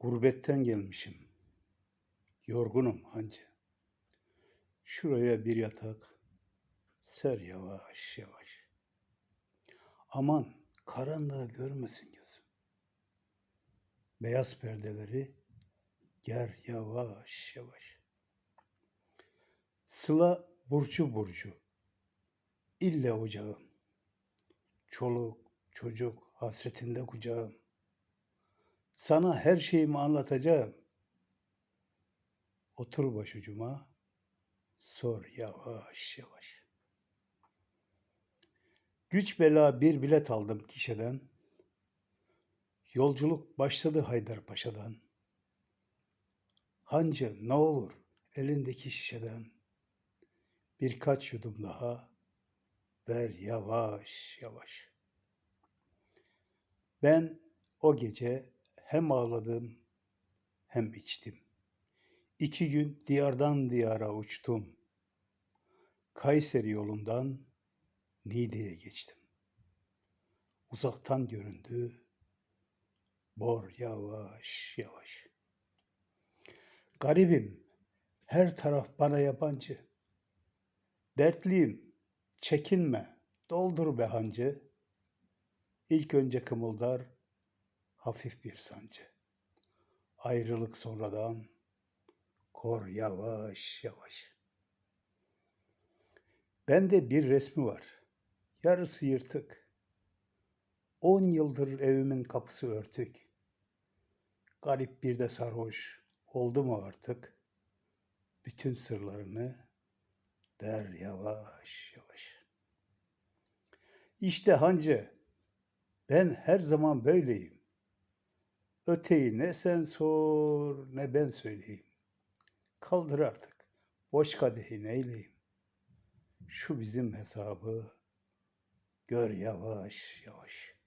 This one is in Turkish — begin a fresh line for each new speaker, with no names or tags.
Gurbetten gelmişim. Yorgunum hancı. Şuraya bir yatak. Ser yavaş yavaş. Aman karanlığı görmesin gözüm. Beyaz perdeleri ger yavaş yavaş. Sıla burcu burcu. İlle ocağım. Çoluk çocuk hasretinde kucağım. Sana her şeyimi anlatacağım. Otur başucuma, sor yavaş yavaş. Güç bela bir bilet aldım kişiden. Yolculuk başladı Haydarpaşa'dan. Hancı ne olur elindeki şişeden. Birkaç yudum daha ver yavaş yavaş. Ben o gece hem ağladım hem içtim. İki gün diyardan diyara uçtum. Kayseri yolundan Niğde'ye geçtim. Uzaktan göründü, bor yavaş yavaş. Garibim, her taraf bana yabancı. Dertliyim, çekinme, doldur be hancı. İlk önce kımıldar, hafif bir sancı. Ayrılık sonradan, kor yavaş yavaş. Bende bir resmi var. Yarısı yırtık. On yıldır evimin kapısı örtük. Garip bir de sarhoş oldu mu artık? Bütün sırlarını der yavaş yavaş. İşte hancı, ben her zaman böyleyim. Öteyi ne sen sor ne ben söyleyeyim. Kaldır artık, boş kadehi neyleyim. Şu bizim hesabı gör yavaş yavaş.